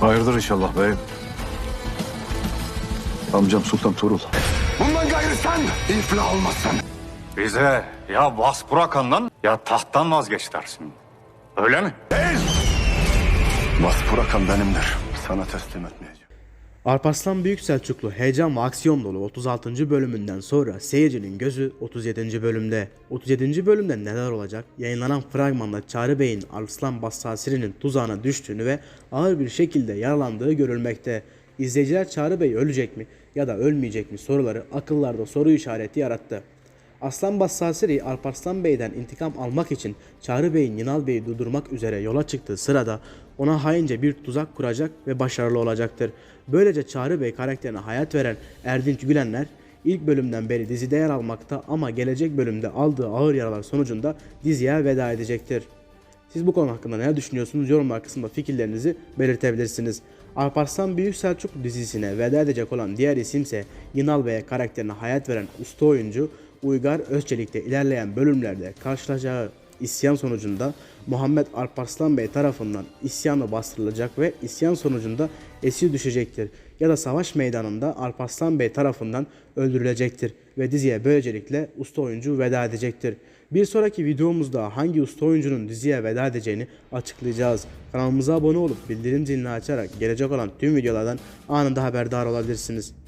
Hayırdır inşallah beyim. Amcam Sultan Tuğrul. Bundan gayrı sen iflah olmazsın. Bize ya bas Burakan'dan ya tahttan vazgeç dersin. Öyle mi? Vaspurakan benimdir. Sana teslim etmeyeceğim. Alparslan Büyük Selçuklu heyecan ve aksiyon dolu 36. bölümünden sonra seyircinin gözü 37. bölümde. 37. bölümde neler olacak? Yayınlanan fragmanda Çağrı Bey'in Arslan Bassasiri'nin tuzağına düştüğünü ve ağır bir şekilde yaralandığı görülmekte. İzleyiciler Çağrı Bey ölecek mi ya da ölmeyecek mi soruları akıllarda soru işareti yarattı. Aslan Bassasiri Alparslan Bey'den intikam almak için Çağrı Bey'in Yinal Bey'i durdurmak üzere yola çıktığı sırada ona haince bir tuzak kuracak ve başarılı olacaktır. Böylece Çağrı Bey karakterine hayat veren Erdinç Gülenler ilk bölümden beri dizide yer almakta ama gelecek bölümde aldığı ağır yaralar sonucunda diziye veda edecektir. Siz bu konu hakkında ne düşünüyorsunuz? Yorumlar kısmında fikirlerinizi belirtebilirsiniz. Alparslan Büyük Selçuk dizisine veda edecek olan diğer isimse Yinal Bey'e karakterine hayat veren usta oyuncu Uygar Özçelik'te ilerleyen bölümlerde karşılaşacağı isyan sonucunda Muhammed Alparslan Bey tarafından isyanı bastırılacak ve isyan sonucunda esir düşecektir. Ya da savaş meydanında Alparslan Bey tarafından öldürülecektir ve diziye böylelikle usta oyuncu veda edecektir. Bir sonraki videomuzda hangi usta oyuncunun diziye veda edeceğini açıklayacağız. Kanalımıza abone olup bildirim zilini açarak gelecek olan tüm videolardan anında haberdar olabilirsiniz.